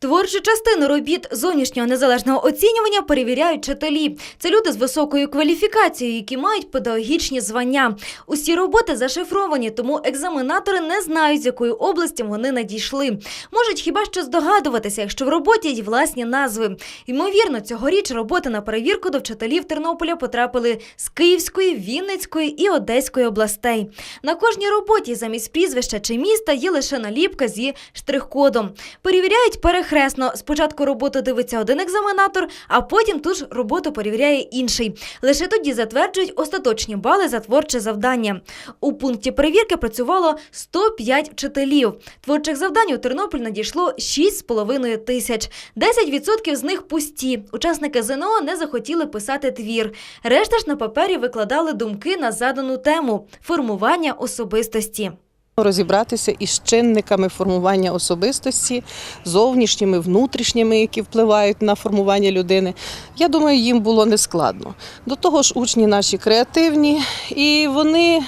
Творчу частину робіт зовнішнього незалежного оцінювання перевіряють вчителі. Це люди з високою кваліфікацією, які мають педагогічні звання. Усі роботи зашифровані, тому екзаменатори не знають, з якої області вони надійшли. Можуть хіба що здогадуватися, якщо в роботі є власні назви. Ймовірно, цьогоріч роботи на перевірку до вчителів Тернополя потрапили з Київської, Вінницької і Одеської областей. На кожній роботі замість прізвища чи міста є лише наліпка зі штрих-кодом. Перевіряють перехресно. Спочатку роботу дивиться один екзаменатор, а потім ту ж роботу перевіряє інший. Лише тоді затверджують остаточні бали за творче завдання. У пункті перевірки працювало 105 вчителів. Творчих завдань у Тернопіль надійшло 6,5 тисяч. 10% з них пусті. Учасники ЗНО не захотіли писати твір. Решта ж на папері викладали думки на задану тему формування особистості. Розібратися із чинниками формування особистості, зовнішніми, внутрішніми, які впливають на формування людини. Я думаю, їм було нескладно. До того ж, учні наші креативні, і вони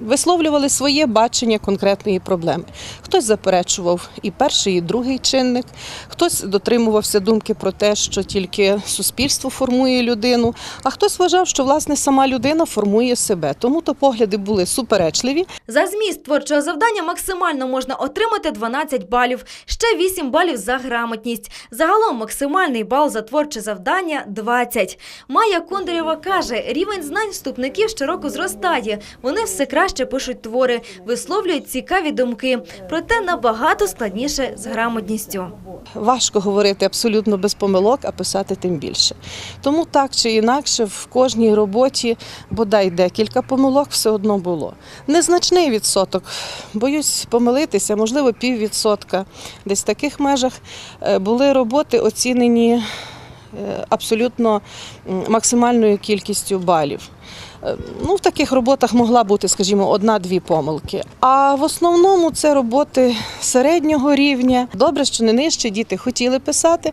висловлювали своє бачення конкретної проблеми. Хтось заперечував і перший, і другий чинник, хтось дотримувався думки про те, що тільки суспільство формує людину, а хтось вважав, що власне сама людина формує себе. Тому то погляди були суперечливі. За зміст творчого завдання максимально можна отримати 12 балів, ще 8 балів за грамотність. Загалом максимальний бал за творче завдання 20. Майя Кондарєва каже, рівень знань вступників щороку зростає. Вони все краще пишуть твори, висловлюють цікаві думки, проте набагато складніше з грамотністю. Важко говорити абсолютно без помилок, а писати тим більше. Тому так чи інакше в кожній роботі бодай декілька помилок все одно було. Незначний відсоток, боюсь помилитися, можливо, піввідсотка. Десь в таких межах е, були роботи оцінені абсолютно максимальною кількістю балів. Е, Ну, в таких роботах могла бути, скажімо, одна-дві помилки. А в основному це роботи середнього рівня. Добре, що не нижче діти хотіли писати.